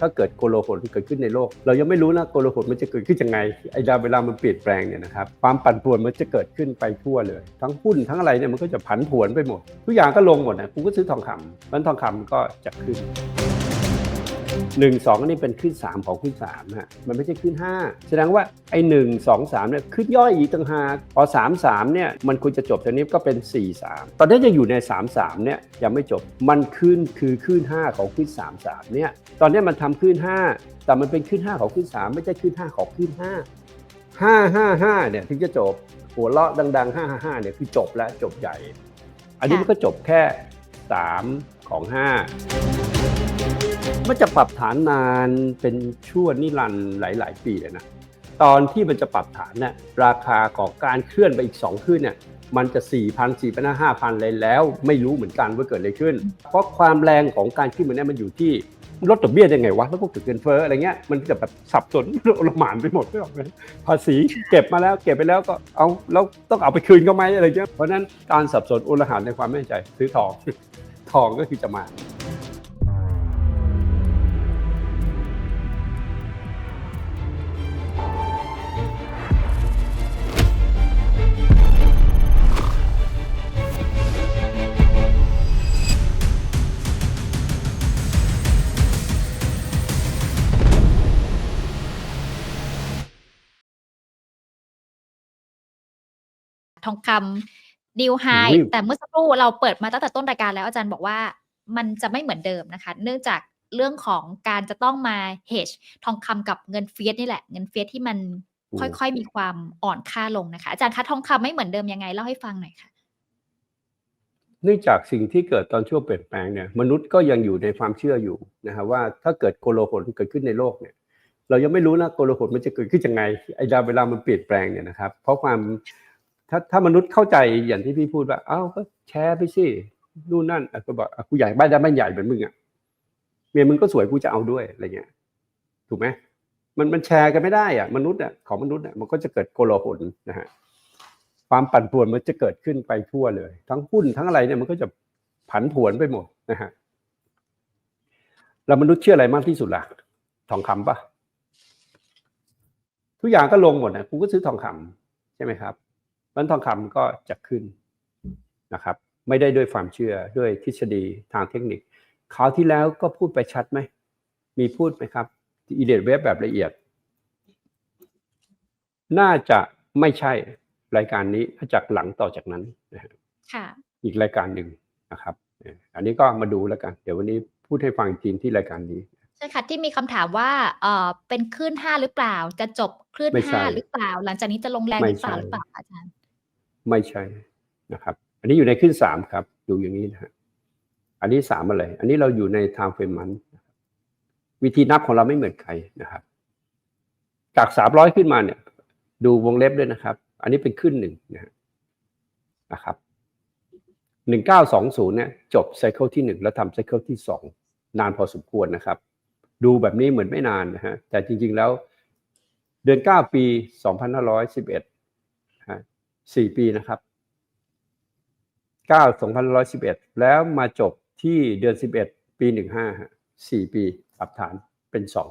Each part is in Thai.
ถ้าเกิดโกลาหลเกิดขึ้นในโลก เรายังไม่รู้นะโกลาหลมันจะเกิดขึ้นยังไงไอ้ดาวเวลามันเปลี่ยนแปลงเนี่ยนะครับความปั่นป่วนมันจะเกิดขึ้นไปทั่วเลย ทั้งหุ้นทั้งอะไรเนี่ยมันก็จะผันผวนไปหมด ทุกอย่างก็ลงหมดนะกูก็ซื้อทองคำมันทองคำก็จะขึ้น หนึ่งสองอันนี้เป็นขึ้นสามของขึ้นสามฮะมันไม่ใช่ขึ้นห้าแสดงว่าไอ้หนึ่งสองสามเนี่ยขึ้นย่อยอีกต่างหากพอสามสามเนี่ยมันควรจะจบตอนนี้ก็เป็นสี่สามตอนนี้ยังอยู่ในสามสามเนี่ยยังไม่จบมันขึ้นคือขึ้นห้าของขึ้นสามสามเนี่ยตอนนี้มันทำขึ้นห้าแต่มันเป็นขึ้นห้าของขึ้นสามไม่ใช่ขึ้นห้าของขึ้นห้าห้าห้าห้าเนี่ยถึงจะจบหัวเราะดังๆห้าห้าห้าเนี่ยคือจบแล้วจบใหญ่ อันนี้มันก็จบแค่สาม ของห้ามันจะปรับฐานนานเป็นชั่วนิรันดร์หลาย ๆ ปีเลยนะ ตอนที่มันจะปรับฐานเนี่ยราคาของการเคลื่อนไปอีก 2 ขึ้นเนี่ยมันจะ 4 0 0 0 4 0 0 5 0 0เลยแล้ว ไม่รู้เหมือนกันว่าเกิดอะไรขึ้น เพราะความแรงของการขึ้นมันเนี่ยมันอยู่ที่ลดดอกเบี้ยยังไงวะ แล้วก็เกิดเงินเฟ้ออะไรเงี้ย มันจะแบบสับสนโอลหมานไปหมดไม่หรอกเลยภาษีเก็บมาแล้วเก็บไปแล้วก็เอาแล้วต้องเอาไปคืนก็ไหมอะไรเงี้ยเพราะนั้นการสับสนโอลหมานในความไม่แน่ใจซื้อทอง ทองก็คือจะมาทองคำ ดิวไฮอุ้ยแต่เมื่อสักครู่เราเปิดมาตั้งแต่ต้นรายการแล้วอาจารย์บอกว่ามันจะไม่เหมือนเดิมนะคะ เนื่องจากเรื่องของการจะต้องมา hedge ทองคำกับเงินเฟียสนี่แหละ เงินเฟียสที่มันค่อยๆมีความอ่อนค่าลงนะคะ อาจารย์คะทองคำไม่เหมือนเดิมยังไงเล่าให้ฟังหน่อยค่ะ เนื่องจากสิ่งที่เกิดตอนช่วงเปลี่ยนแปลงเนี่ยมนุษย์ก็ยังอยู่ในความเชื่ออยู่นะครับว่าถ้าเกิดโกลาหลเกิดขึ้นในโลกเนี่ยเรายังไม่รู้นะโกลาหลมันจะเกิดขึ้นยังไงไอ้ดาวเวลามันเปลี่ยนแปลงเนี่ยนะครับ เพราะความ ถ้าถ้ามนุษย์เข้าใจอย่างที่พี่พูดว่า เอ้าก็แชร์ไปสินู่นนั่นอะก็บอกกูใหญ่บ้านได้บ้านใหญ่เหมือนมึงอะเมียมึงก็สวยกูจะเอาด้วยอะไรเงี้ย ถูกไหมมันมันแชร์กันไม่ได้อะมนุษย์อะของมนุษย์อะมันก็จะเกิดโกลาหลนะฮะความปั่นป่วนมันจะเกิดขึ้นไปทั่วเลย ทั้งหุ้นทั้งอะไรเนี่ยมันก็จะผันผวนไปหมดนะฮะเรามนุษย์เชื่ออะไรมากที่สุดล่ะ ทองคำปะทุกอย่างก็ลงหมดนะกูก็ซื้อทองคำใช่ไหมครับ นั้นทองคำก็จะขึ้นนะครับ ไม่ได้ด้วยความเชื่อด้วยทฤษฎีทางเทคนิคคราวที่แล้วก็พูดไปชัดไหม มีพูดไหมครับอีเดดเว็บแบบละเอียด น่าจะไม่ใช่รายการนี้ถ้าจากหลังต่อจากนั้นนะฮะค่ะอีกรายการหนึ่งนะครับเอ่ออันนี้ก็มาดูแล้วกัน เดี๋ยววันนี้พูดให้ฟังอีกทีที่รายการนี้ใช่ค่ะที่มีคำถามว่าเอ่อเป็นคลื่นห้าหรือเปล่า จะจบคลื่นไม่ใช่ห้าหรือเปล่า หลังจากนี้จะลงแรงไม่หรือเปล่าใช่หรือเปล่าอาจารย์ ไม่ใช่นะครับ อันนี้อยู่ในขึ้นสามครับ ดูอย่างนี้นะฮะอันนี้สามอะไร อันนี้เราอยู่ใน time frame มันวิธีนับของเราไม่เหมือนใครนะครับ จากสามร้อยขึ้นมาเนี่ย ดูวงเล็บด้วยนะครับ อันนี้เป็นขึ้นหนึ่งนะฮะนะครับหนึ่งเก้าสองศูนย์เนี่ยจบไซเคิลที่หนึ่งแล้วทำไซเคิลที่สองนานพอสมควรนะครับ ดูแบบนี้เหมือนไม่นานนะฮะแต่จริงๆแล้วเดือนเก้าปีสองพันห้าร้อยสิบเอ็ด สี่ปีนะครับเก้าสองพันร้อยสิบเอ็ดแล้วมาจบที่เดือนสิบเอ็ดปีหนึ่งห้าสี่ปีปรับฐานเป็นสอง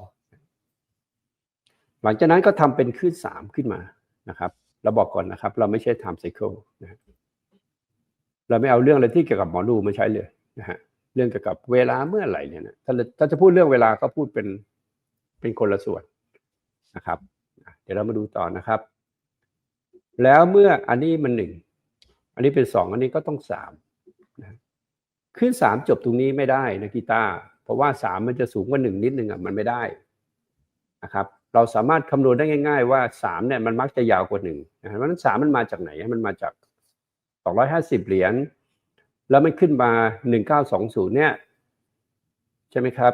หลังจากนั้นก็ทำเป็นขึ้นสามขึ้นมานะครับ เราบอกก่อนนะครับ เราไม่ใช่ time cycle นะเราไม่เอาเรื่องอะไรที่เกี่ยวกับหมอดูมาใช้เลยนะฮะเรื่องเกี่ยวกับเวลาเมื่อไหร่เนี่ยนะถ้าถ้าจะพูดเรื่องเวลาก็พูดเป็นเป็นคนละส่วนนะครับ เดี๋ยวเรามาดูต่อนะครับ แล้วเมื่ออันนี้มันหนึ่งอันนี้เป็นสองอันนี้ก็ต้องสามนะขึ้นสามจบตรงนี้ไม่ได้นะกีตาร์เพราะว่าสามมันจะสูงกว่าหนึ่งนิดนึงอะมันไม่ได้นะครับเราสามารถคำนวณได้ง่าย ๆ ว่าสามเนี่ยมันมักจะยาวกว่าหนึ่งนะฮะเพราะฉะนั้นสามมันมาจากไหนมันมาจากสองร้อยห้าสิบเหรียญแล้วมันขึ้นมาหนึ่งเก้าสองศูนย์เนี่ยใช่ไหมครับ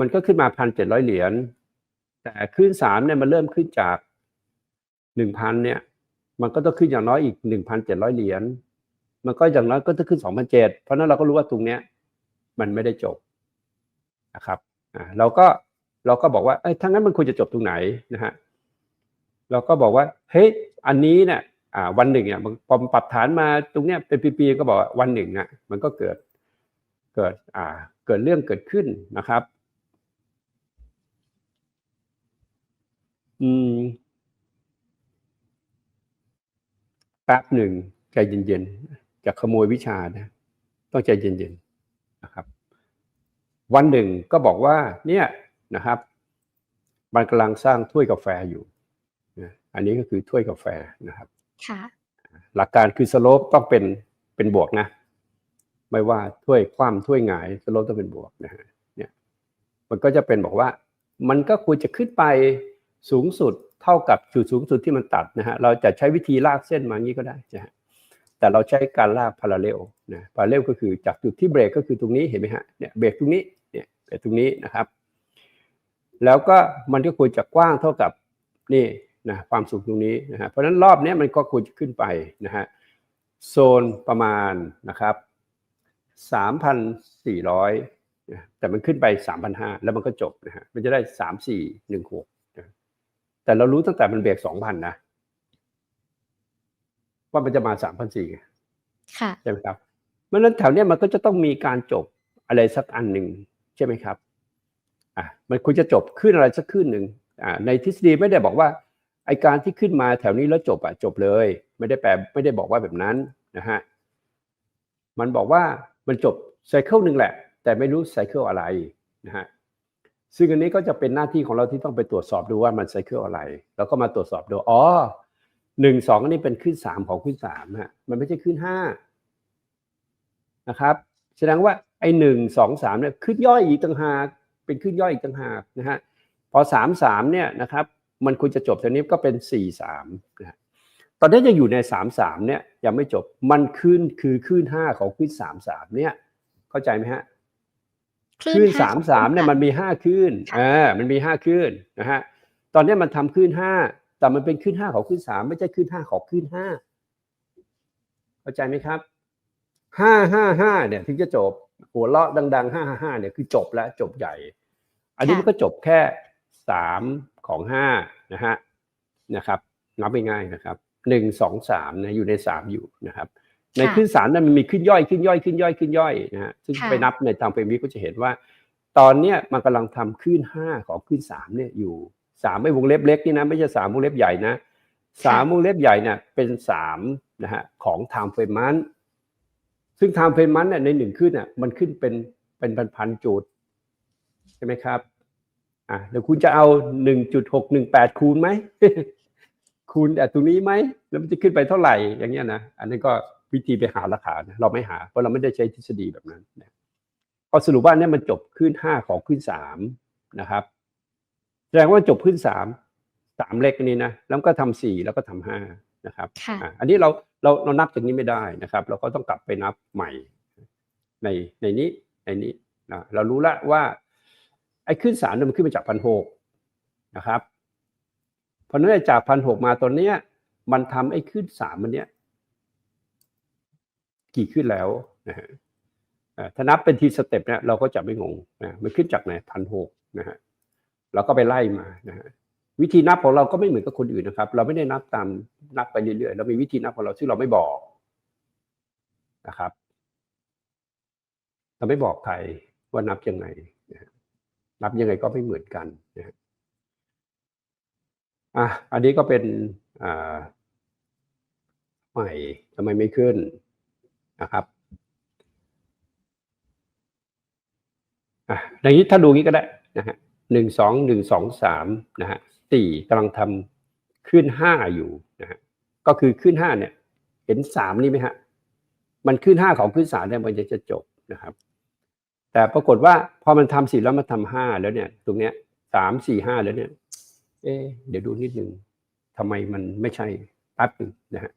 มันก็ขึ้นมาพันเจ็ดร้อยเหรียญแต่ขึ้นสามเนี่ยมันเริ่มขึ้นจาก หนึ่งพันเนี่ย มันก็ต้องขึ้นอย่างน้อยอีกหนึ่งพันเจ็ดร้อยเหรียญมันก็อย่างน้อยก็ต้องขึ้นสองพันเจ็ดเพราะนั้นเราก็รู้ว่าตรงเนี้ย มันไม่ได้จบนะครับอ่าเราก็เราก็บอกว่าเอ้ยถ้างั้นมันควรจะจบตรงไหนนะฮะเราก็บอกว่าเฮ้ยอันนี้เนี่ยอ่าวันหนึ่งเนี่ยพอมปรับฐานมาตรงเนี้ยเป็นปีๆก็บอกว่าวันหนึ่งอะมันก็เกิดเกิดอ่าเกิดเรื่องเกิดขึ้นนะครับ อืม แป๊บหนึ่งใจเย็นๆจะขโมยวิชานะ ต้องใจเย็นๆนะครับ วันหนึ่งก็บอกว่าเนี่ยนะครับ มันกำลังสร้างถ้วยกาแฟอยู่นะอันนี้ก็คือถ้วยกาแฟนะครับค่ะหลักการคือสโลปต้องเป็นเป็นบวกนะ ไม่ว่าถ้วยคว่ำถ้วยหงายสโลปต้องเป็นบวกนะฮะเนี่ยมันก็จะเป็นบอกว่า มันก็ควรจะขึ้นไปสูงสุด เท่ากับจุดสูงสุดที่มันตัดนะฮะเราจะใช้วิธีลากเส้นมางี้ก็ได้นะฮะแต่เราใช้การลากพาราเลลนะพาราเลลก็คือจากจุดที่เบรกก็คือตรงนี้เห็นไหมฮะเนี่ยเบรกตรงนี้เนี่ยเบรกตรงนี้นะครับ แล้วก็มันก็ควรจะกว้างเท่ากับนี่นะความสูงตรงนี้นะฮะเพราะฉะนั้นรอบนี้มันก็ควรจะขึ้นไปนะฮะโซนประมาณนะครับ3,400 แต่มันขึ้นไป 3,500 แล้วมันก็จบนะฮะ มันจะได้ 3,416 แต่เรารู้ตั้งแต่มันเบรกสองพันนะ ว่ามันจะมาสามพันสี่ค่ะใช่ไหมครับเพราะฉะนั้นแถวเนี้ยมันก็จะต้องมีการจบอะไรสักอันหนึ่งใช่ไหมครับอะมันควรจะจบขึ้นอะไรสักขึ้นหนึ่งอ่าในทฤษฎีไม่ได้บอกว่าไอการที่ขึ้นมาแถวนี้แล้วจบอะจบเลย ไม่ได้แปลไม่ได้บอกว่าแบบนั้นนะฮะมันบอกว่ามันจบไซเคิลหนึ่งแหละ แต่ไม่รู้ไซเคิลอะไรนะฮะ ซึ่งอันนี้ก็จะเป็นหน้าที่ของเราที่ต้องไปตรวจสอบดูว่ามันไซเคิลอะไร แล้วก็มาตรวจสอบดูอ๋อหนึ่งสองอันนี้เป็นขึ้นสามของขึ้นสามฮะมันไม่ใช่ขึ้นห้านะครับแสดงว่าไอ้หนึ่งสองสามเนี่ยขึ้นย่อยอีกต่างหากเป็นขึ้นย่อยอีกต่างหากนะฮะพอสามสามเนี่ยนะครับมันควรจะจบตอนนี้ก็เป็นสี่สามนะฮะตอนนี้ยังอยู่ในสามสามเนี่ยยังไม่จบมันขึ้นคือขึ้นห้าของขึ้นสามสามเนี่ยเข้าใจไหมฮะ คลื่ขึ้นห้สามสามเนี่ยมันมีห้าขึ้นค่ะอ่ามันมีห้าขึ้นนะฮะตอนนี้มันทำขึ้นห้าแต่มันเป็นขึ้นห้าของขึ้นสามไม่ใช่ขึ้นห้าของขึ้นห้าเข้าใจไหมครับห้าห้าห้าเนี่ยถึงจะจบหัวเราะดังๆห้าห้าห้าเนี่ยคือจบแล้วจบใหญ่ อันนี้มันก็จบแค่สามของห้านะฮะนะครับนับง่ายๆนะครับหนึ่งสองสามนะอยู่ในสามอยู่นะครับ ในค่ะขึ้นสามนั้นมันมีขึ้นย่อยขึ้นย่อยขึ้นย่อยขึ้นย่อยนะฮะซึ่งค่ะไปนับในทางเฟรมวิก็จะเห็นว่า ตอนเนี้ยมันกำลังทำขึ้นห้าของขึ้นสามเนี่ยอยู่สามไม่วงเล็บเล็กนี่นะไม่ใช่สามวงเล็บใหญ่นะสามวงเล็บใหญ่เนี่ยเป็นสามนะฮะของไทม์เฟรมมันซึ่งไทม์เฟรมมันเนี่ยในหนึ่งขึ้นอะมันขึ้นเป็นเป็นพันๆจุดใช่ไหมครับอะเดี๋ยวคุณจะเอาหนึ่งจุดหกหนึ่งแปดคูณไหมคูณแต่ตรงนี้ไหมแล้วมันจะขึ้นไปเท่าไหร่อย่างเงี้ยนะอันนี้ก็ วิธีไปหาราคานะเราไม่หาเพราะเราไม่ได้ใช้ทฤษฎีแบบนั้นนะพอสรุปว่าเนี่ยมันจบขึ้นห้าของขึ้นสามนะครับแสดงว่าจบขึ้นสามสามเล็กนี้นะแล้วก็ทำสี่แล้วก็ทำห้านะครับค่ะอะอันนี้เราเราเรานับจากนี้ไม่ได้นะครับ เราก็ต้องกลับไปนับใหม่ ในในนี้ในนี้นะเรารู้แล้วว่า ไอ้ขึ้นสามเนี่ยมันขึ้นมาจากพันหกนะครับเพราะฉะนั้นจากพันหกมาตอนเนี้ย มันทำไอ้ขึ้นสามมันเนี้ย กี่ขึ้นแล้วนะฮะถ้านับเป็นทีสเต็ปเนี่ยเราก็จะไม่งงนะมันขึ้นจากไหนพันหกนะฮะเราก็ไปไล่มานะฮะวิธีนับของเราก็ไม่เหมือนกับคนอื่นนะครับ เราไม่ได้นับตามนับไปเรื่อยๆเรามีวิธีนับของเราซึ่งเราไม่บอกนะครับ เราไม่บอกใครว่านับยังไงนับยังไงก็ไม่เหมือนกันนะฮะอะอันนี้ก็เป็นอ่าใหม่ทำไมไม่ขึ้น นะครับอะอย่างนี้ถ้าดูงี้ก็ได้นะฮะหนึ่งสองหนึ่งสองสามนะฮะสี่กำลังทำขึ้นห้าอยู่นะฮะก็คือขึ้นห้าเนี่ย เห็นสามนี่ไหมฮะมันขึ้นห้าของขึ้นสามเนี่ยมันจะจะจบนะครับ แต่ปรากฏว่าพอมันทำสี่แล้วมันทำห้าแล้วเนี่ย ตรงเนี้ยสามสี่ห้าแล้วเนี่ย เอ๊เดี๋ยวดูนิดหนึ่งทำไมมันไม่ใช่แป๊บนึงนะฮะ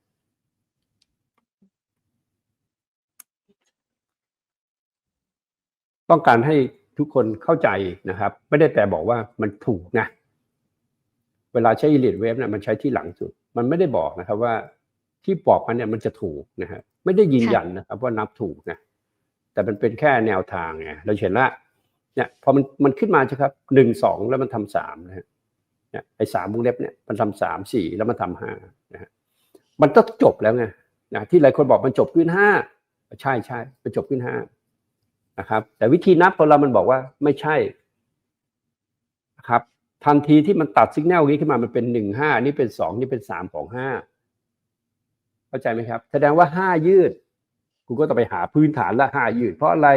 ต้องการให้ทุกคนเข้าใจนะครับ ไม่ได้แต่บอกว่ามันถูกนะเวลาใช้อิเลียดเวฟเนี่ยมันใช้ที่หลังสุด มันไม่ได้บอกนะครับว่าที่บอกมันเนี่ยมันจะถูกนะฮะไม่ได้ยืนยันนะครับว่านับถูกนะแต่มันเป็นแค่แนวทางไงเราเห็นละเนี่ยพอมันมันขึ้นมาใช่ครับหนึ่งสองแล้วมันทำสามนะฮะเนี่ยไอ้สามวงเล็บเนี่ยมันทำสามสี่แล้วมันทำห้านะฮะมันต้องจบแล้วไงนะที่หลายคนบอกมันจบขึ้นห้าใช่ใช่มันจบขึ้นห้า นะครับ แต่วิธีนับของเรามันบอกว่าไม่ใช่นะครับ ทันทีที่มันตัดสัญญาณนี้ขึ้นมามันเป็นหนึ่งห้านี่เป็นสองนี่เป็นสามของห้าเข้าใจไหมครับ แสดงว่าห้ายืดคุณก็ต้องไปหาพื้นฐานละห้ายืด เพราะอะไร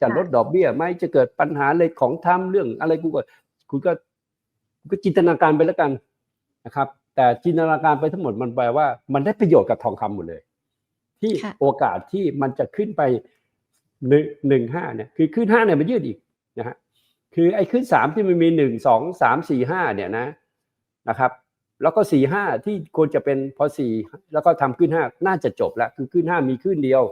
จะลดดอกเบี้ยไหมจะเกิดปัญหาอะไรของทำเรื่องอะไรกูก็คุณก็คุณก็จินตนาการไปแล้วกันนะครับ แต่จินตนาการไปทั้งหมดมันแปลว่า มันได้ประโยชน์กับทองคำหมดเลย ที่ค่ะโอกาสที่มันจะขึ้นไป หนึ่งหนึ่งห้าเนี่ยคือขึ้นห้าเนี่ยมันยืดอีกนะฮะคือไอ้ขึ้นสามที่มันมีหนึ่งสองสามสี่ห้าเนี่ยนะนะครับ แล้วก็สี่ห้าที่ควรจะเป็นพอสี่แล้วก็ทำขึ้นห้าน่าจะจบแล้วคือขึ้นห้ามีขึ้นเดียว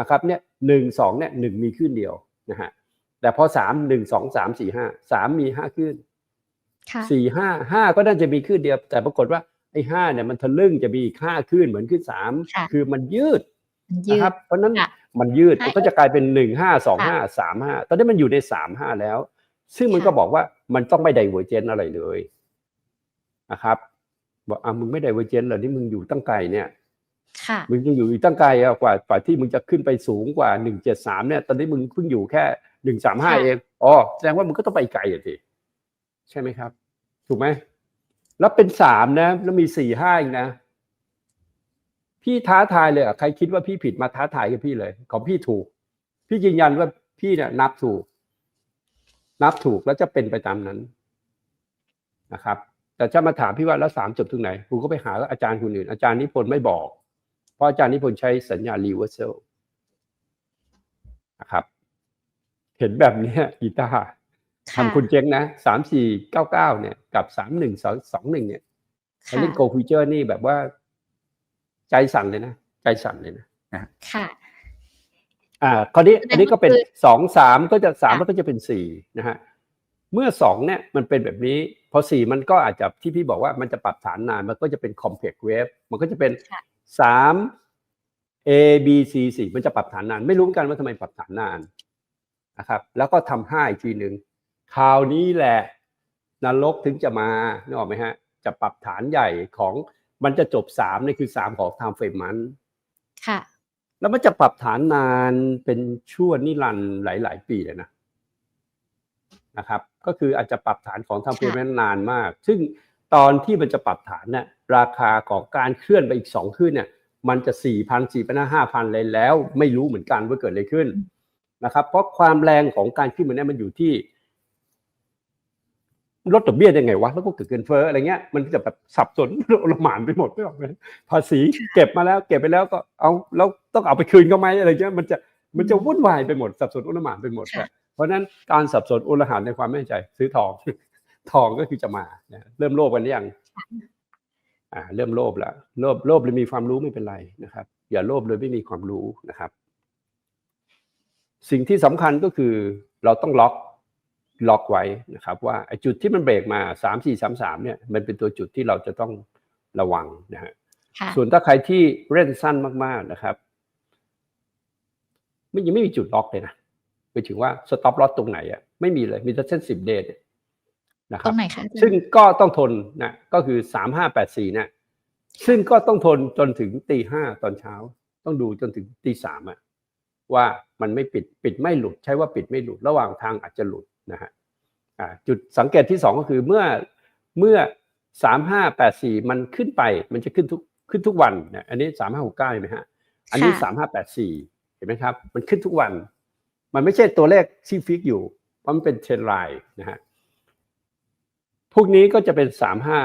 นะครับเนี่ยหนึ่งสองเนี่ยหนึ่งมีขึ้นเดียวนะฮะแต่พอสามหนึ่งสองสามสี่ห้าสามมีห้าขึ้นค่ะสี่ห้าห้าก็น่าจะมีขึ้นเดียว แต่ปรากฏว่าไอ้ห้าเนี่ยมันทะลึ่งจะมีอีกห้าขึ้นเหมือนขึ้นสามค่ะคือมันยืดมั นยืนะดครับเพราะฉะนั้นค่ะมันยืดใช่มันก็จะกลายเป็นหนึ่งห้าสองห้าสามห้าตอนนี้มันอยู่ในสามห้าแล้ว ซึ่งมันค่ะก็บอกว่ามันต้องไม่ไดเวอร์เจนอะไรเลยนะครับ บอกอะมึงไม่ไดเวอร์เจนเหรอที่มึงอยู่ตั้งไกลเนี่ยค่ะมึงยังอยู่อีกตั้งไกลอะกว่ากว่าที่มึงจะขึ้นไปสูงกว่าหนึ่งเจ็ดสามเนี่ย ตอนนี้มึงเพิ่งอยู่แค่หนึ่งสามห้าค่ะเองอ๋อแสดงว่ามึงก็ต้องไปไกลอะสิใช่ไหมครับ ถูกไหมแล้วเป็นสามนะ แล้วมีสี่ห้าอีกนะ พี่ท้าทายเลยอะใครคิดว่าพี่ผิดมาท้าทายกับพี่เลย ของพี่ถูก พี่ยืนยันว่าพี่เนี่ยนับถูก นับถูกแล้วจะเป็นไปตามนั้นนะครับ แต่จะมาถามพี่ว่าแล้วสามจบตรงไหนคุณก็ไปหาอาจารย์คนอื่น อาจารย์นิพนธ์ไม่บอก เพราะอาจารย์นิพนธ์ใช้สัญญา reversal นะครับ เห็นแบบเนี้ยกีตาร์ค่ะทำคุณเจ๊งนะสามสี่เก้าเก้าเนี่ย กับสามหนึ่งสองสองหนึ่งเนี่ยเขาค่ะเล่นโกฟิเจอร์นี่แบบว่า ใจสั่นเลยนะ ใจสั่นเลยนะค่ะอ่าคราวนี้แสดงอันนี้ก็เป็นว่าคือสองสามก็จะสามค่ะแล้วก็จะเป็นสี่นะฮะเมื่อสองเนี่ยมันเป็นแบบนี้ พอสี่มันก็อาจจะที่พี่บอกว่ามันจะปรับฐานนานมันก็จะเป็น complex wave มันก็จะเป็นค่ะสาม A B C สี่มันจะปรับฐานนาน ไม่รู้เหมือนกันว่าทำไมปรับฐานนานนะครับ แล้วก็ทำห้าอีกทีหนึ่งคราวนี้แหละนรกถึงจะมานึกออกไหมฮะ จะปรับฐานใหญ่ของ มันจะจบสามนี่คือสามของ time frame มันค่ะ แล้วมันจะปรับฐานนานเป็นชั่วนิรันดร์หลาย ๆ ปีเลยนะนะครับ ก็คืออาจจะปรับฐานของทางเพค่ะย์นานมาก ซึ่งตอนที่มันจะปรับฐานเนี่ยราคาของการเคลื่อนไปอีกสองขึ้นเนี่ย มันจะสี่พันสี่พันห้าพันเลยแล้ว ไม่รู้เหมือนกันว่าเกิดอะไรขึ้นนะครับ เพราะความแรงของการขึ้นมันเนี่ยมันอยู่ที่ ลดดอกเบี้ยได้ไงวะแล้วก็เกิดเกินเฟ้ออะไรเงี้ยมันจะแบบสับสนโลหมานไปหมดไม่ออกไหมภาษีเก็บมาแล้ว เก็บไปแล้วก็เอาแล้วต้องเอาไปคืนเขาไหมอะไรเงี้ยมันจะมันจะวุ่นวายไปหมดสับสนโอลหมานไปหมดค่ะเพราะฉะนั้นการสับสนโอลหานในความไม่แน่ใจซื้อทอง ทองก็คือจะมานะเริ่มโลภกันหรือยังอ่า เริ่มโลภแล้วโลภโลภเลยมีความรู้ไม่เป็นไรนะครับ อย่าโลภเลยไม่มีความรู้นะครับ สิ่งที่สำคัญก็คือเราต้องล็อก ล็อกไว้นะครับว่าไอ้จุดที่มันเบรกมาสามสี่สามสามเนี่ยมันเป็นตัวจุดที่เราจะต้องระวังนะฮะค่ะส่วนถ้าใครที่เล่นสั้นมากๆนะครับไม่ยังไม่มีจุดล็อกเลยนะไปถึงว่าสต็อปลอสตรงไหนอะไม่มีเลยมีแต่เส้นสิบเดย์นะคตรัรบงไหนคะอาจารย์ซึ่งก็ต้องทนนะก็คือสามห้าแปดสี่เนี่ยซึ่งก็ต้องทนจนถึงตีห้าตอนเช้า ต้องดูจนถึงตีสามอะว่ามันไม่ปิดปิดไม่หลุด ใช้ว่าปิดไม่หลุด ระหว่างทางอาจจะหลุด นะฮะอ่าจุดสังเกตที่สองก็คือเมื่อเมื่อสามห้าแปดสี่มันขึ้นไปมันจะขึ้นทุกขึ้นทุกวันนะอันนี้สามห้าหกเก้าเห็นไหมฮะอันนี้ค่ะสามห้าแปดสี่เห็นไหมครับ มันขึ้นทุกวัน มันไม่ใช่ตัวเลขที่ฟิกอยู่ เพราะมันเป็นเทรนไลน์นะฮะพวกนี้ก็จะเป็นสามห้า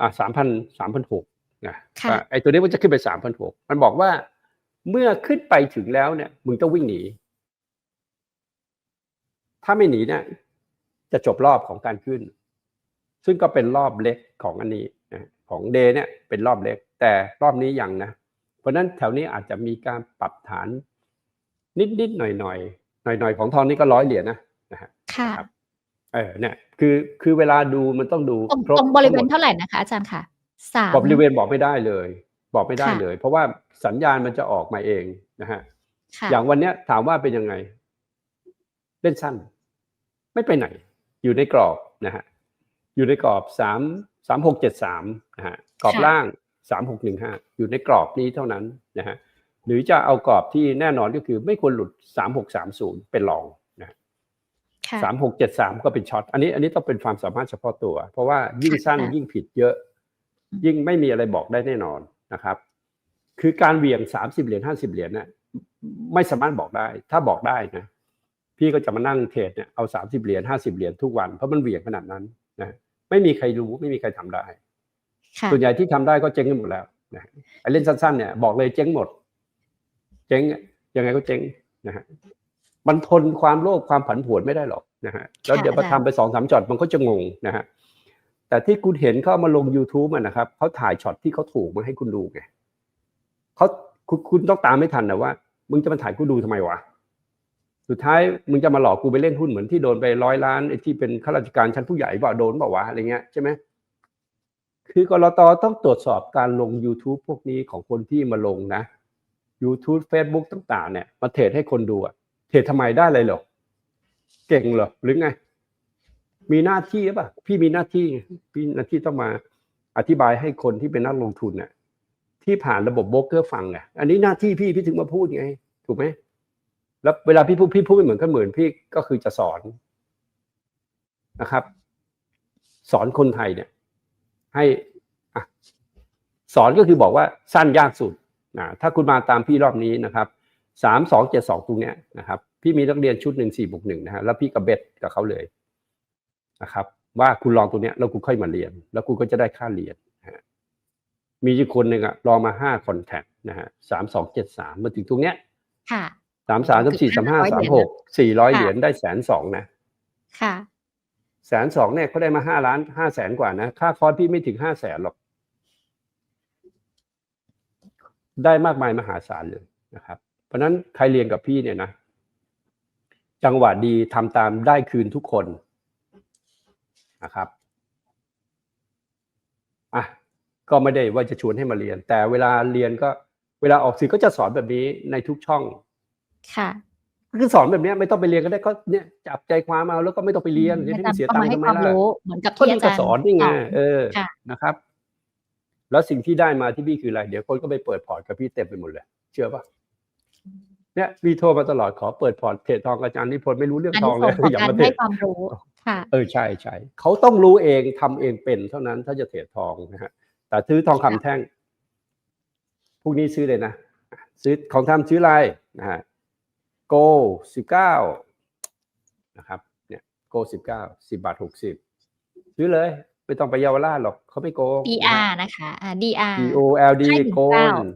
อ่าสามพันสามพันหกนะค่ะอะไอ้ตัวนี้มันจะขึ้นไปสามพันหกมันบอกว่าเมื่อขึ้นไปถึงแล้วเนี่ยมึงต้องวิ่งหนี ถ้าไม่หนีเนี่ยจะจบรอบของการขึ้น ซึ่งก็เป็นรอบเล็กของอันนี้นะของเดย์เนี่ยเป็นรอบเล็ก แต่รอบนี้ยังนะ เพราะฉะนั้นแถวนี้อาจจะมีการปรับฐานนิดๆหน่อยๆหน่อยๆ ของทองนี่ก็ร้อยเหรียญนะนะฮะค่ะครับเออเนี่ยคือคือเวลาดูมันต้องดูตรงครบตรงบริเวณทั้งหมดเท่าไหร่นะคะอาจารย์ค่ะสามบริเวณบอกไม่ได้เลย บอกไม่ได้ค่ะเลย เพราะว่าสัญญาณมันจะออกมาเองนะฮะค่ะอย่างวันเนี้ยถามว่าเป็นยังไง เล่นสั้น ไม่ไปไหน อยู่ในกรอบนะฮะอยู่ในกรอบสามสามหกเจ็ดสามนะฮะกรอบล่างสามหกหนึ่งห้าอยู่ในกรอบนี้เท่านั้นนะฮะหรือจะเอากรอบที่แน่นอนก็คือไม่ควรหลุดสามหกสามศูนย์เป็นรองนะค่ะสามหกเจ็ดสามก็เป็นช็อตอันนี้อันนี้ต้องเป็นความสามารถเฉพาะตัว เพราะว่ายิ่งสั้นค่ะยิ่งผิดเยอะอืมยิ่งไม่มีอะไรบอกได้แน่นอนนะครับ คือการเหวี่ยงสามสิบเหรียญห้าสิบเหรียญเนี่ยไม่สามารถบอกได้ ถ้าบอกได้นะ พี่ก็จะมานั่งเทรดเนี่ยเอาสามสิบเหรียญห้าสิบเหรียญทุกวันเพราะมันเหวี่ยงขนาดนั้นนะไม่มีใครรู้ไม่มีใครทำได้ค่ะส่วนใหญ่ที่ทำได้ก็เจ๊งกันหมดแล้วนะไอ้เล่นสั้นๆเนี่ยบอกเลยเจ๊งหมด เจ๊งยังไงก็เจ๊งนะฮะมันทนความโลภความผันผวนไม่ได้หรอกนะฮะแล้วเดี๋ยวมาทำไปสองสามจอดมันก็จะงงนะฮะแต่ที่คุณเห็นเขาเอามาลง youtube อะนะครับเขาถ่ายช็อตที่เขาถูกมาให้คุณดูไงเขาคุณคุณต้องตามไม่ทันนะว่า มึงจะมาถ่ายกูดูทำไมวะ สุดท้ายมึงจะมาหลอกกูไปเล่นหุ้นเหมือนที่โดนไปร้อยล้านไอ้ที่เป็นข้าราชการชั้นผู้ใหญ่เปล่าโดนเปล่าวะอะไรเงี้ยใช่ไหมคือกรตต้องตรวจสอบการลง YouTube พวกนี้ของคนที่มาลงนะ YouTube Facebook ต่าง ๆ เนี่ยมาเทรดให้คนดูอะเทรดทำไมได้เลยหรอ เก่งเหรอหรือไง มีหน้าที่ป่ะ พี่มีหน้าที่พี่หน้าที่ต้องมาอธิบายให้คนที่เป็นนักลงทุนน่ะที่ผ่านระบบโบรกเกอร์ฟังไงอันนี้หน้าที่พี่พี่ถึงมาพูดไง ถูกไหม แล้วเวลาพี่พูดพี่พูดไม่เหมือนกันเหมือนพี่ก็คือจะสอนนะครับ สอนคนไทยเนี่ย ให้สอนก็คือบอกว่าสั้นยากสุดนะถ้าคุณมาตามพี่รอบนี้นะครับสามสองเจ็ดสองตรงเนี้ยนะครับ พี่มีนักเรียนชุดหนึ่งสี่บวกหนึ่งนะฮะแล้วพี่ก็เบ็ดกับเขาเลยนะครับ ว่าคุณลองตัวเนี้ยแล้วคุณค่อยมาเรียน แล้วคุณก็จะได้ค่าเรียนนะะมีอีกคนหนึ่งอะลองมาห้าคอนแทคนะฮะสามสองเจ็ดสามมาถึงตรงเนี้ยค่ะ สามสามสามสี่สามห้าสามหกสี่ร้อยเหรียญได้แสนสองนะค่ะแสนสองเนี่ยเขาได้มาห้าล้านห้าแสนกว่านะ ค่าคอร์สพี่ไม่ถึงห้าแสนหรอก ได้มากมายมหาศาลเลยนะครับ เพราะฉะนั้นใครเรียนกับพี่เนี่ยนะ จังหวะดีทำตามได้คืนทุกคนนะครับอะก็ไม่ได้ว่าจะชวนให้มาเรียน แต่เวลาเรียนก็เวลาออกสื่อก็จะสอนแบบนี้ในทุกช่อง ค่ะคือสอนแบบเนี้ยไม่ต้องไปเรียนก็ได้ก็เนี่ยจับใจความเอาแล้วก็ไม่ต้องไปเรียนอาจะจารย์เสียก็ตังมาค์ให้ทำไมความล่ะรู้เหมือนกับก็ที่ดูอากัจาบรย์สอนนี่ไงสอนเออค่ะนะครับ แล้วสิ่งที่ได้มาที่พี่คืออะไร เดี๋ยวคนก็ไปเปิดพอร์ตกับพี่เต็มไปหมดเลย เชื่อปะเนี่ยพี่โทรมาตลอดขอเปิดพอร์ตเทรดทองกับอาจารย์นิพนธ์ไม่รู้เรื่องอันทอนี้งส่เลงยของอย่าการมาเทรให้ดความรู้ค่ะ เออใช่ใช่เขาต้องรู้เองทำเองเป็นเท่านั้นถ้าจะเทรดทองนะฮะแต่ซื้อทองคำแท่งพวกนี้ซื้อเลยนะซื้อของทำซื้ออะไรนะฮะ โกสิบเก้านะครับเนี่ยโกสิบเก้าสิบาทหกสิบซื้อเลย ไม่ต้องไปเยาวราชหรอกเขาไม่โกงนะ DR ฮะนะคะอ่า DR G O L D ให้ถึงโกเก้าน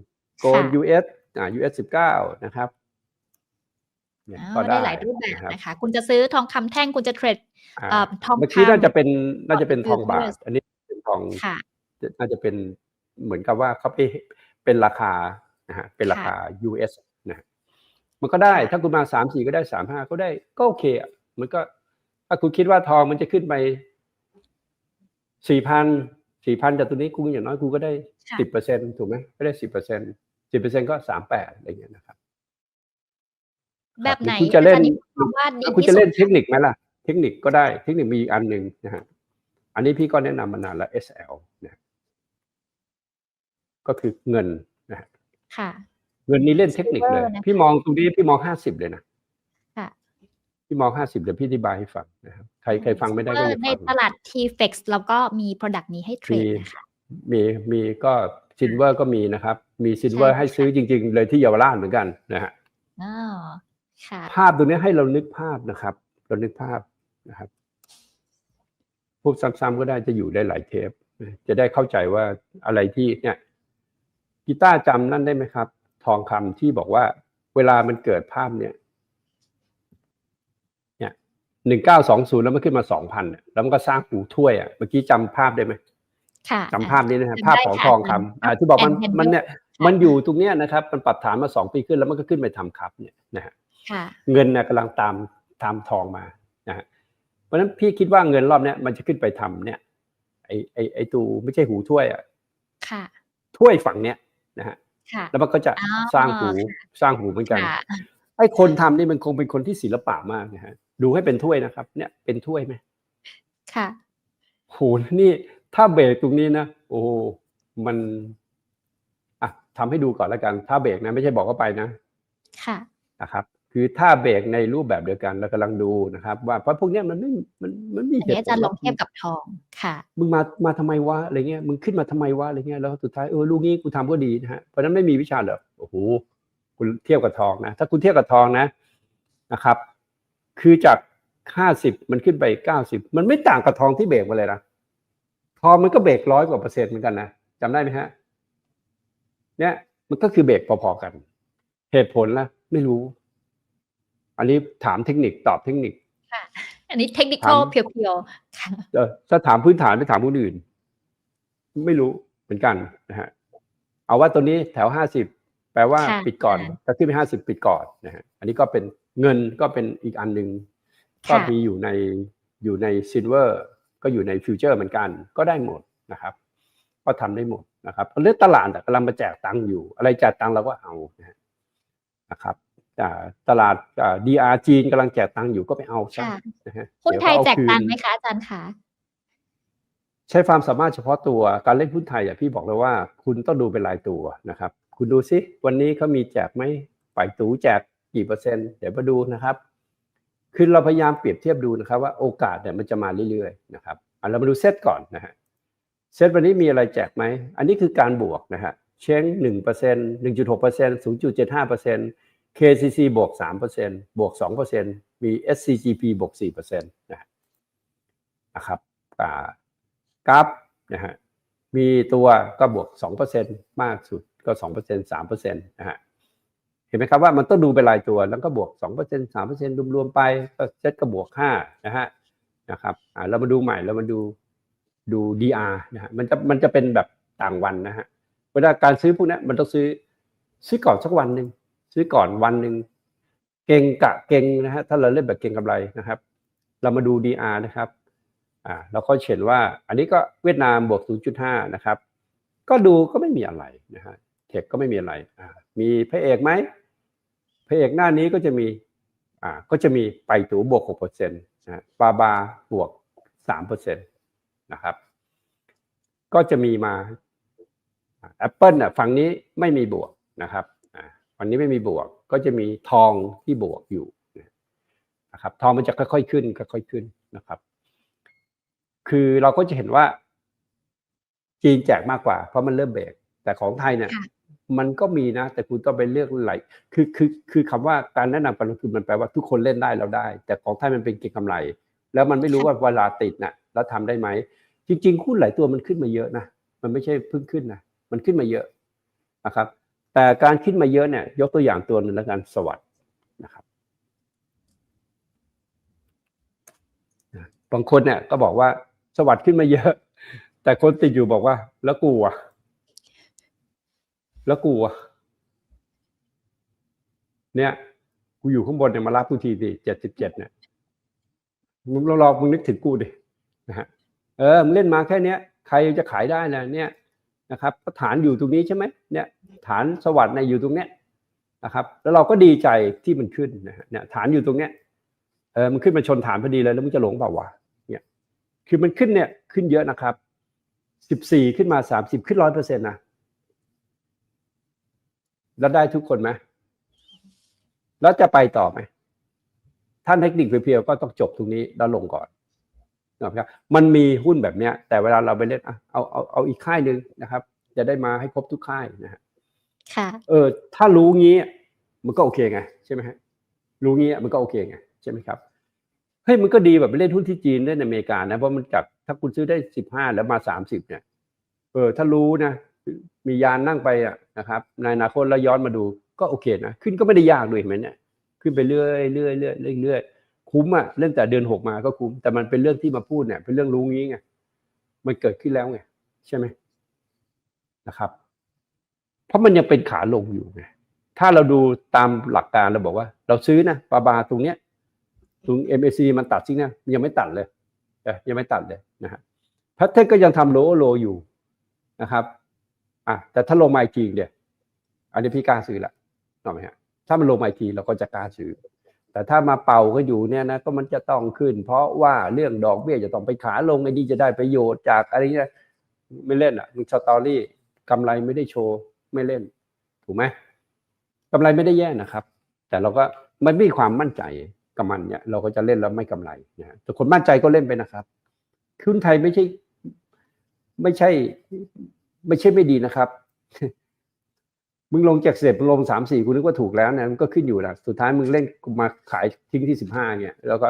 โกนค่ะ U S อ่า U S สิบเก้านะครับเนี่ยอ๋ก็อได้ได้หลายรูปแบบนะครับนะคะ คุณจะซื้อทองคำแท่งคุณจะเทรดอ่าเอ่อทองเมื่อกี้คำน่าจะเป็นน่าจะเป็นทองบาท futures อันนี้เป็นทองค่ะน่าจะเป็นเหมือนกับว่าเขาไปเป็นราคานะฮะเป็นราคา US นะฮะ มันก็ได้ค่ะถ้าคุณมาสามสี่ก็ได้สามห้าก็ได้ก็โอเคอะมันก็ ถ้าคุณคิดว่าทองมันจะขึ้นไปสี่พันสี่พันจากตัวนี้คุณอย่างน้อยคุณก็ได้ค่ะสิบเปอร์เซ็นถูกไหมก็ได้สิบเปอร์เซ็นสิบเปอร์เซ็นก็สามแปดอะไรอย่างเงี้ยนะครับ แบบไหนหรือคุณจะเล่นอาจารย์มองว่าดีแล้วคุณที่จะสุเล่ดนเทคนิคไหมล่ะ เทคนิคก็ได้เทคนิคมีอีกอันหนึ่งนะฮะอันนี้พี่ก็แนะนำมานานแล้ว SL นะก็คือเงินนะฮะค่ะ เงินนี้เล่นเทคนิคเลย Silver นะคะพี่มองตรงนี้พี่มองห้าสิบเลยนะค่ะพี่มองห้าสิบเดี๋ยวพี่อธิบายให้ฟังนะครับใครใครฟังไม่ได้ก็อย่าในฟังตลาด T-Fex แล้วก็มี Product นี้ให้เทรดมีนะคะมีมีก็ซินเวอร์ก็มีนะครับ มีซินเวอร์ใช่ให้ซื้อจริง ๆ เลยที่เยาวราชเหมือนกันนะฮะอ๋อค่ะภาพตรงนี้ให้เรานึกภาพนะครับ เรานึกภาพนะครับพูดซ้ำๆก็ได้จะอยู่ได้หลายเทป จะได้เข้าใจว่าอะไรที่เนี่ยกีตาร์จำนั่นได้ไหมครับ ทองคำที่บอกว่า เวลามันเกิดภาพเนี่ยเนี่ยหนึ่งเก้าสองศูนย์แล้วมันขึ้นมาสองพันแล้วมันก็สร้างหูถ้วยอะเมื่อกี้จำภาพได้ไหมค่ะจำภาพนี้นะฮะจำได้ภาพของค่ะทองคำอ่าที่บอกมันแอนเห็นมันเนี่ยด้วยมันอยู่ตรงเนี้ยนะครับ มันปรับฐานมาสองปีขึ้นแล้วมันก็ขึ้นไปทำครับเนี่ยนะฮะค่ะเงินเนี่ยกำลังตามตามทองมานะฮะเพราะฉะนั้นพี่คิดว่าเงินรอบเนี้ยมันจะขึ้นไปทำเนี่ยไอไอไอตูไม่ใช่หูถ้วยอะค่ะถ้วยฝั่งเนี้ยนะฮะ ค่ะแล้วมันก็จะอ๋อสร้างหูสร้างหูเหมือนกันค่ะไอคนทำนี่มันคงเป็นคนที่ศิลปะมากนะฮะดูให้เป็นถ้วยนะครับ เนี่ยเป็นถ้วยไหมค่ะโหนี่ถ้าเบรกตรงนี้นะโอ้โหมันอะทำให้ดูก่อนแล้วกัน ถ้าเบรกนะ ไม่ใช่บอกก็ไปนะ ค่ะนะครับ คือถ้าเบรกในรูปแบบเดียวกันเรากำลังดูนะครับ ว่าเพราะพวกเนี้ยมันไม่มันมันมีอันเหนี้ตุอาจารย์ผลหองเทียบกับทองค่ะ มึงมามาทำไมวะอะไรเงี้ยมึงขึ้นมาทำไมวะอะไรเงี้ยแล้วสุดท้ายเออลูกนี้กูทำก็ดีนะฮะเพราะฉะนั้นไม่มีวิชาเหรอโอ้โหคุณเทียบกับทองนะ ถ้าคุณเทียบกับทองนะนะครับ คือจากห้าสิบมันขึ้นไปเก้าสิบมันไม่ต่างกับทองที่เบรกมาเลยนะทองมันก็เบรกร้อยกว่าเปอร์เซ็นต์เหมือนกันนะจำได้ไหมฮะ เนี่ย มันก็คือเบรกพอๆกัน เหตุผลละไม่รู้ อันนี้ถามเทคนิคตอบเทคนิคค่ะอันนี้เทคนิคถามเพียวๆค่ะเออถ้าถามพื้นฐานไปถามคนอื่น ไม่รู้เหมือนกันนะฮะเอาว่าตัวนี้แถวห้าสิบแปลว่าค่ะปิดก่อนค่ะถ้าขึ้นไปห้าสิบปิดก่อนนะฮะอันนี้ก็เป็นเงินก็เป็นอีกอันหนึ่งก็ค่ะมีอยู่ในอยู่ในซิลเวอร์ก็อยู่ในฟิวเจอร์เหมือนกัน ก็ได้หมดนะครับ ก็ทำได้หมดนะครับเพราะเรื่องตลาดอะกำลังมาแจกตังค์อยู่ อะไรแจกตังค์เราก็เอานะฮะนะครับอ่า ตลาดดีอาร์จีนกำลังแจกตังค์อยู่ก็ไปเอาซะค่ะนะฮะหุ้นเดี๋วไทยเขาแจกคืนตังค์ไหมคะอาจารย์คะใช้ความสามารถเฉพาะตัวการเล่นหุ้นไทยอะพี่บอกเลยว่า คุณต้องดูเป็นรายตัวนะครับ คุณดูซิวันนี้เขามีแจกไหมฝ่ายตูแจกกี่เปอร์เซ็นต์เดี๋ยวมาดูนะครับคือเราพยายามเปรียบเทียบดูนะครับ ว่าโอกาสเนี่ยมันจะมาเรื่อยๆนะครับอะเรามาดูเซตก่อนนะฮะเซตวันนี้มีอะไรแจกไหมอันนี้คือการบวกนะฮะเช้งหนึ่งเปอร์เซ็นต์หนึ่งจุดหกเปอร์เซ็นต์ศูนย์จุดเจ็ดห้าเปอร์เซ็นต์ KCC บวกสามเปอร์เซ็นต์บวกสองเปอร์เซ็นต์มี SCGP บวกสี่เปอร์เซ็นต์นะครับกราฟนะฮะมีตัวก็บวกสองเปอร์เซ็นต์มากสุดก็สองเปอร์เซ็นต์สามเปอร์เซ็นต์นะฮะเห็นไหมครับว่ามันต้องดูเป็นรายตัวแล้วก็บวกสองเปอร์เซ็นต์สามเปอร์เซ็นต์รวมๆไปก็เซ็ตก็บวกห้านะฮะนะครับอ่าเรามาดูใหม่เรามาดูดู DR นะฮะมันจะมันจะเป็นแบบต่างวันนะฮะเวลาการซื้อพวกนี้มันต้องซื้อซื้อก่อนสักวันหนึ่ง ซื้อก่อนวันหนึ่งเก่งกะเก่งนะฮะถ้าเราเล่นแบบเก่งกำไรนะครับ เรามาดู DR นะครับอ่าเราก็เห็นว่าอันนี้ก็เวียดนามบวก 0.5 นะครับ ก็ดูก็ไม่มีอะไรนะฮะเทคก็ไม่มีอะไรอ่ามีพระเอกไหมพระเอกหน้านี้ก็จะมีอ่าก็จะมีไปตูบวก6%นะบาบาบวก 3%นะครับ ก็จะมีมา Apple น่ะฝั่งนี้ไม่มีบวกนะครับ อ่าฝั่งนี้ไม่มีบวกก็จะมีทองที่บวกอยู่นะครับทองมันจะค่อยๆขึ้นค่อยๆขึ้นนะครับ คือเราก็จะเห็นว่า จีนแจกมากกว่า เพราะมันเริ่มเบรกแต่ของไทยเนี่ยค่ะมันก็มีนะ แต่คุณต้องไปเลือกไหลคือคือคือคำว่าการแนะนำการลงทุนมันแปลว่าทุกคนเล่นได้แล้วได้ แต่ของไทยมันเป็นเก็งกำไร แล้วมันไม่รู้ว่าเวลาติดน่ะแล้วทำได้ไหมจริงๆหุ้นหลายตัวมันขึ้นมาเยอะนะมันไม่ใช่เพิ่งขึ้นนะมันขึ้นมาเยอะนะครับ แต่การขึ้นมาเยอะเนี่ยยกตัวอย่างตัวหนึ่งแล้วกันสวัสด์นะครับบางคนเนี่ยก็บอกว่าสวัสด์ขึ้นมาเยอะ แต่คนติดอยู่บอกว่า แล้วกูอะแล้วกูอะเนี่ยกูอยู่ข้างบนเนี่ยมารับกูทีดิเจ็ดสิบเจ็ดเนี่ยมึงรอรอมึงนึกถึงกูดินะฮะเออมึงเล่นมาแค่เนี้ยใครจะขายได้นะเนี่ย นะครับก็ฐานอยู่ตรงนี้ใช่ไหมเนี่ยฐานสวัสดิ์ในยอยู่ตรงเนี้ยนะครับแล้วเราก็ดีใจที่มันขึ้นนะฮะเนี่ยฐานอยู่ตรงเนี้ยเออมันขึ้นมาชนฐานพอดีเลยแล้วมึงจะหลงเปล่าวะเนี่ยคือมันขึ้นเนี่ยขึ้นเยอะนะครับสิบสี่ขึ้นมาสามสิบขึ้นร้อยเปอร์เซ็นต์นะแล้วได้ทุกคนไหมแล้วจะไปต่อไหมท่านเทคนิคเพียวๆก็ต้องจบตรงนี้แล้วลงก่อน นะครับมันมีหุ้นแบบเนี้ยแต่เวลาเราไปเล่นอะเอาเอาเอาอีกค่ายหนึ่งนะครับ จะได้มาให้ครบทุกค่ายนะฮะค่ะเออถ้ารู้งี้มันก็โอเคไงใช่ไหมฮะรู้งี้มันก็โอเคไงใช่ไหมครับเฮ้ยมันก็ดีแบบไปเล่นหุ้นที่จีนเล่นในอเมริกานะเพราะมันจากถ้าคุณซื้อได้สิบห้าแล้วมาสามสิบเนี่ยเออถ้ารู้นะ มียานนั่งไปอะนะครับในอนาคตแล้วย้อนมาดูก็โอเคนะขึ้นก็ไม่ได้ยากด้วยเห็นไหมเนี่ยขึ้นไปเรื่อยเรื่อยเรื่อยเรื่อยเรื่อย คุ้มอะเรื่องแต่เดือนหกมาก็คุ้ม แต่มันเป็นเรื่องที่มาพูดเนี่ย เป็นเรื่องรู้งี้ไงมันเกิดขึ้นแล้วไงใช่ไหมนะครับ เพราะมันยังเป็นขาลงอยู่ไงถ้าเราดูตามหลักการเราบอกว่า เราซื้อนะปาบาตรงเนี้ยตรง MAC มันตัดซิ่งนะยังไม่ตัดเลยยังไม่ตัดเลยนะฮะแพทเทิร์นก็ยังทำโลโลอยู่นะครับอะแต่ถ้าลงมาอีกทีเนี่ยอันนี้พี่กล้าซื้อละถูกไหมฮะถ้ามันลงมาอีกทีเราก็จะกล้าซื้อ แต่ถ้ามาเป่าก็อยู่เนี่ยนะก็มันจะต้องขึ้น เพราะว่าเรื่องดอกเบี้ยจะต้องไปขาลงไอ้นี่จะได้ประโยชน์จากอะไรเงี้ยไม่เล่นอะมึงสตอรี่กำไรไม่ได้โชว์ไม่เล่น ถูกไหมกำไรไม่ได้แย่นะครับ แต่เราก็มันมีความมั่นใจกับมันเนี่ย เราก็จะเล่นแล้วไม่กำไรนะฮะแต่คนมั่นใจก็เล่นไปนะครับคุณไทยไม่ใช่ ไม่ใช่ ไม่ใช่ไม่ดีนะครับ มึงลงจากเสร็จลงสามสี่คุณนึกว่าถูกแล้วนะมันก็ขึ้นอยู่แหละสุดท้ายมึงเล่นมาขายทิ้งที่สิบห้าเนี่ย แล้วก็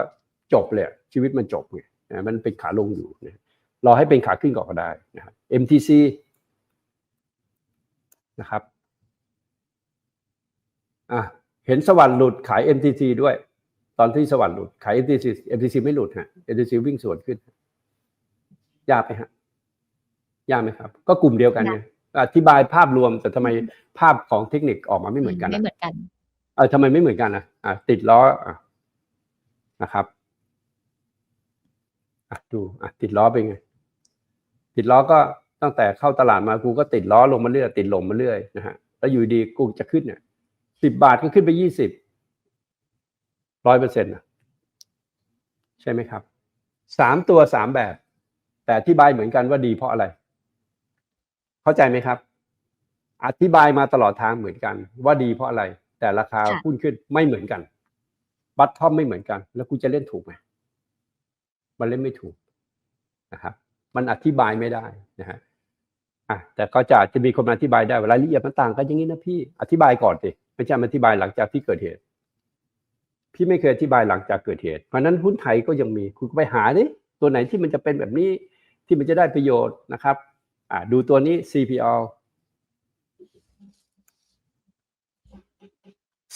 จบเลยชีวิตมันจบไงนะมันเป็นขาลงอยู่นะรอให้เป็นขาขึ้นก่อนก็ได้นะครับ MTC นะครับอะเห็นสวรรค์หลุดขาย MTC ด้วย ตอนที่สวรรค์หลุดขาย MTC MTC ไม่หลุดฮะ MTC วิ่งสวนขึ้น ยากไหมฮะยากไหมครับ ก็กลุ่มเดียวกันไง อธิบายภาพรวมแต่ทำไมภาพของเทคนิคออกมาไม่เหมือนกันไม่อะเหมือนกันเออทำไมไม่เหมือนกันนะอะติดล้ออะนะครับอะดูอะติดล้อเป็นไง ติดล้อก็ตั้งแต่เข้าตลาดมากูก็ติดล้อลงมาเรื่อยติดลมมาเรื่อยนะฮะแล้วอยู่ดีกูจะขึ้นเนี่ยสิบบาทก็ขึ้นไปยี่สิบร้อยเปอร์เซ็นต์ะใช่ไหมครับสามตัวสามแบบ แต่อธิบายเหมือนกันว่าดีเพราะอะไร เข้าใจไหมครับ อธิบายมาตลอดทางเหมือนกัน ว่าดีเพราะอะไร แต่ราคาค่ะหุ้นขึ้นไม่เหมือนกัน บัตทอมไม่เหมือนกัน แล้วกูจะเล่นถูกไหมมันเล่นไม่ถูกนะครับ มันอธิบายไม่ได้นะฮะอะแต่ก็จะจะมีคนมาอธิบายได้ว่ารายละเอียดมันต่างกันอย่างนี้นะพี่อธิบายก่อนสิไม่ใช่มาอธิบายหลังจากที่เกิดเหตุ พี่ไม่เคยอธิบายหลังจากเกิดเหตุ เพราะฉะนั้นหุ้นไทยก็ยังมีคุณก็ไปหาดิตัวไหนที่มันจะเป็นแบบนี้ที่มันจะได้ประโยชน์นะครับอ่า ดูตัวนี้ CPO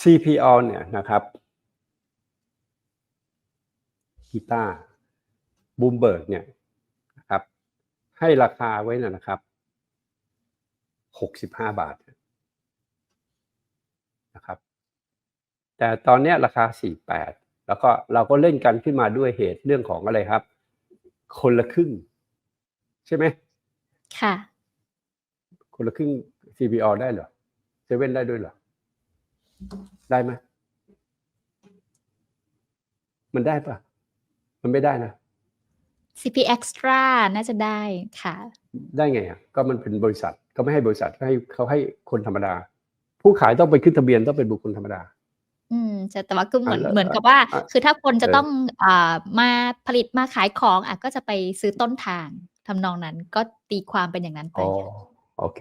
CPO เนี่ยนะครับกีตาร์บูมเบิร์กเนี่ยนะครับ ให้ราคาไว้นะนะครับหกสิบห้าบาทนะครับ แต่ตอนนี้ราคาสี่แปดแล้วก็เราก็เล่นกันขึ้นมาด้วยเหตุเรื่องของอะไรครับ คนละครึ่ง ใช่ไหม ค่ะ คนละครึ่ง CPO ได้เหรอเซเว่นได้ด้วยเหรอ ได้ไหมมันได้ปะมันไม่ได้นะ CP Extra น่าจะได้ค่ะ ได้ไงอะก็มันเป็นบริษัทก็ไม่ให้บริษัทเขาให้เขาให้คนธรรมดา ผู้ขายต้องไปขึ้นทะเบียนต้องเป็นบุคคลธรรมดา อืมจะแต่ว่าก็เหมือนอะแล้วเหมือนกับว่าอะคือถ้าคนจะเออต้องอ่ามาผลิตมาขายของอะก็จะไปซื้อต้นทาง ทำนองนั้นก็ตีความเป็นอย่างนั้นไปอ๋อโอเค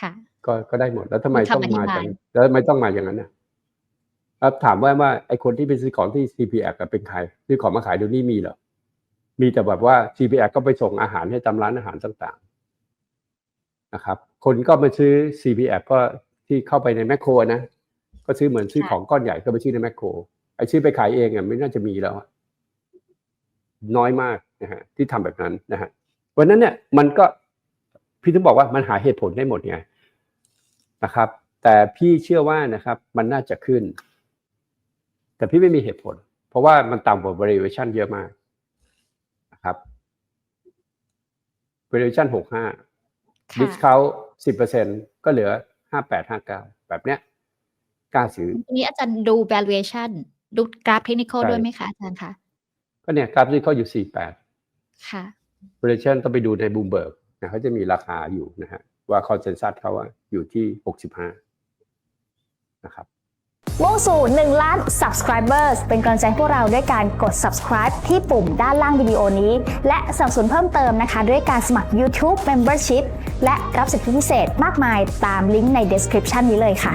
ค่ะ ก็ก็ได้หมดแล้วทำไมมีคำต้องอธิมาบายอย่างแล้วทำไมต้องมาอย่างนั้นนะแล้วถามว่าว่าไอคนที่ไปซื้อของที่ CPX อะเป็นใครซื้อของมาขายเดี๋ยวนี้มีเหรอมีแต่แบบว่า CPX ก็ไปส่งอาหารให้ตามร้านอาหารต่างๆนะครับ คนก็มาซื้อ CPX ก็ที่เข้าไปในแมคโครนะก็ซื้อเหมือนซื้อค่ะของก้อนใหญ่ก็ไปซื้อในแมคโครไอซื้อไปขายเองอะไม่น่าจะมีแล้วอะน้อยมากนะฮะที่ทำแบบนั้นนะฮะ วันนั้นเนี่ยมันก็พี่ถึงบอกว่ามันหาเหตุผลได้หมดไงนะครับ แต่พี่เชื่อว่านะครับ มันน่าจะขึ้น แต่พี่ไม่มีเหตุผล เพราะว่ามันต่ำกว่า valuation เยอะมากนะครับ valuation หกห้าค่ะ discount สิบเปอร์เซ็นก็เหลือห้าแปดห้าเก้าแบบเนี้ยกล้าซื้อทีนี้อาจารย์ดู valuation ดูกราฟเทคนิคใช่ด้วยไหมคะอาจารย์คะก็เนี่ยกราฟที่เขาอยู่สี่แปดค่ะ valuation ต้องไปดูในบูมเบิร์กนะเขาจะมีราคาอยู่นะฮะว่าคอนเซน s ั s เขาอะอยู่ที่หกสิบห้านะครับมุ่งสู่1ล้าน subscribers เป็นกำลังใจพวกเราด้วยการกด subscribe ที่ปุ่มด้านล่างวิดีโอนี้ และสนับสนุนเพิ่มเติมนะคะ ด้วยการสมัคร YouTube Membership และรับสิทธิพิเศษมากมายตามลิงก์ใน description นี้เลยค่ะ